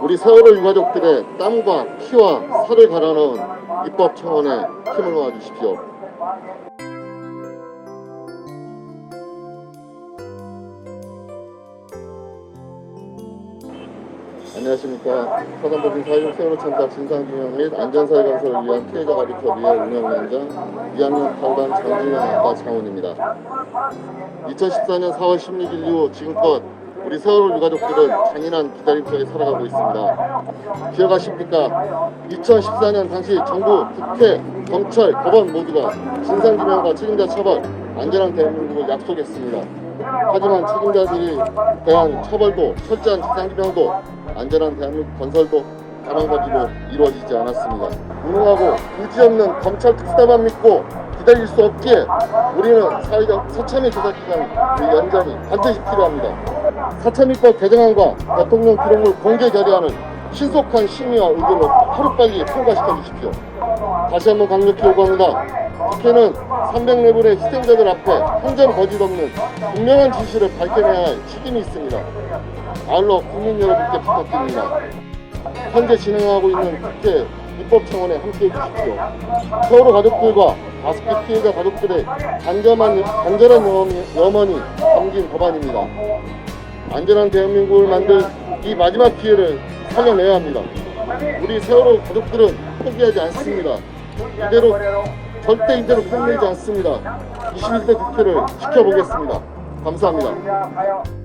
우리 세월호 유가족들의 땀과 피와 살을 갈아넣은 입법 청원에 힘을 모아주십시오. 안녕하십니까. 서산법인 사회적 세월호 참사 진상규명 및 안전사회 건설을 위한 피해자 가족협의회 운영위원장 2학년 8반 장진영 아빠 장훈입니다. 2014년 4월 16일 이후 지금껏 우리 세월호 유가족들은 잔인한 기다림 속에 살아가고 있습니다. 기억하십니까? 2014년 당시 정부, 국회, 경찰, 법원 모두가 진상규명과 책임자 처벌, 안전한 대한민국을 약속했습니다. 하지만 책임자들이 대한 처벌도 철저한 진상규명도 안전한 대한민국 건설도 단한 가지도 이루어지지 않았습니다. 무능하고 의지 없는 검찰 특사만 믿고 기다릴 수 없기에 우리는 사회적 서참의 조사기간 그 연장이 반드시 필요합니다. 사참입법 개정안과 대통령 기록물 공개 결의안을 신속한 심의와 의견을 하루빨리 통과시켜 주십시오. 다시 한번 강력히 요구합니다. 국회는 300내분의 희생자들 앞에 한점 거짓 없는 분명한 진실을 밝혀내야 할 책임이 있습니다. 아울러 국민 여러분께 부탁드립니다. 현재 진행하고 있는 국회 입법 청원에 함께해 주십시오. 세월호 가족들과 가습기 피해자 가족들의 간절한, 간절한 염원이 담긴 법안입니다. 안전한 대한민국을 만들 이 마지막 기회를 살려내야 합니다. 우리 세월호 가족들은 포기하지 않습니다. 이대로 절대 이대로 끝내지 않습니다. 21대 국회를 지켜보겠습니다. 감사합니다.